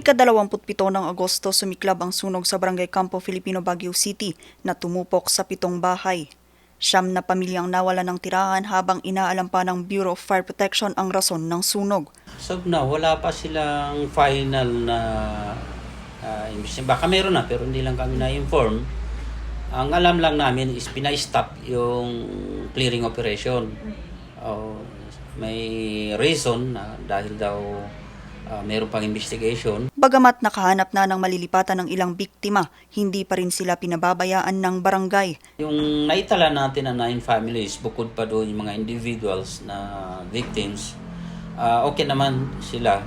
Ikadalawamput-pito ng Agosto sumiklab ang sunog sa Barangay Campo Filipino Baguio City na tumupok sa pitong bahay. Siyam na pamilyang nawala ng tirahan habang inaalam pa ng Bureau of Fire Protection ang rason ng sunog. So na wala pa silang final na uh, investigation. Baka meron na pero hindi lang kami na-inform. Ang alam lang namin is pinay-stop yung clearing operation. Oh, may reason na dahil daw uh, meron pang investigation. Bagamat nakahanap na ng malilipatan ng ilang biktima, hindi pa rin sila pinababayaan ng barangay. Yung naitala natin na nine families, bukod pa doon yung mga individuals na victims, ah, okay naman sila.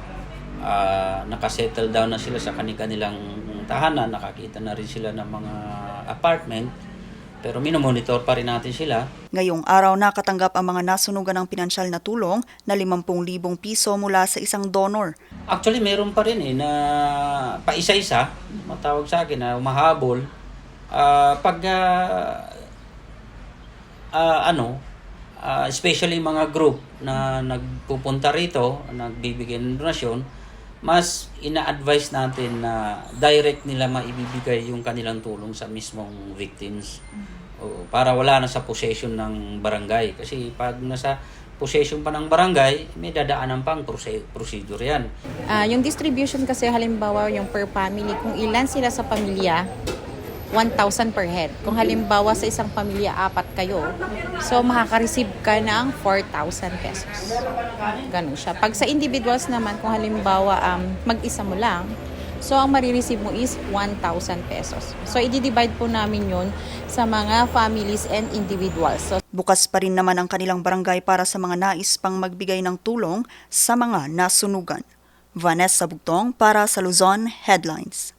Ah, nakasettle down na sila sa kanilang tahanan, nakakita na rin sila ng mga apartment. Pero minomonitor pa rin natin sila. Ngayong araw nakatanggap ang mga nasunugan ng pinansyal na tulong na 50,000 piso mula sa isang donor. Actually, meron pa rin eh na paisa-isa, matawag sa akin na umahabol. Ah, pag ah, ah, ano, ah, especially mga group na nagpupunta rito, nagbibigay ng donasyon, mas ina-advise natin na direct nila maibibigay yung kanilang tulong sa mismong victims. O, para wala na sa possession ng barangay. Kasi pag nasa possession pa ng barangay, may dadaanan pang proce- procedure yan. Ah, yung distribution kasi halimbawa yung per family, kung ilan sila sa pamilya, 1,000 per head. Kung halimbawa sa isang pamilya, apat kayo, so makaka-receive ka ng 4,000 pesos. Ganun siya. Pag sa individuals naman, kung halimbawa um, mag-isa mo lang, so ang marireceive mo is 1,000 pesos. So i-divide po namin yun sa mga families and individuals. So Bukas pa rin naman ang kanilang barangay para sa mga nais pang magbigay ng tulong sa mga nasunugan. Vanessa Bugtong para sa Luzon Headlines.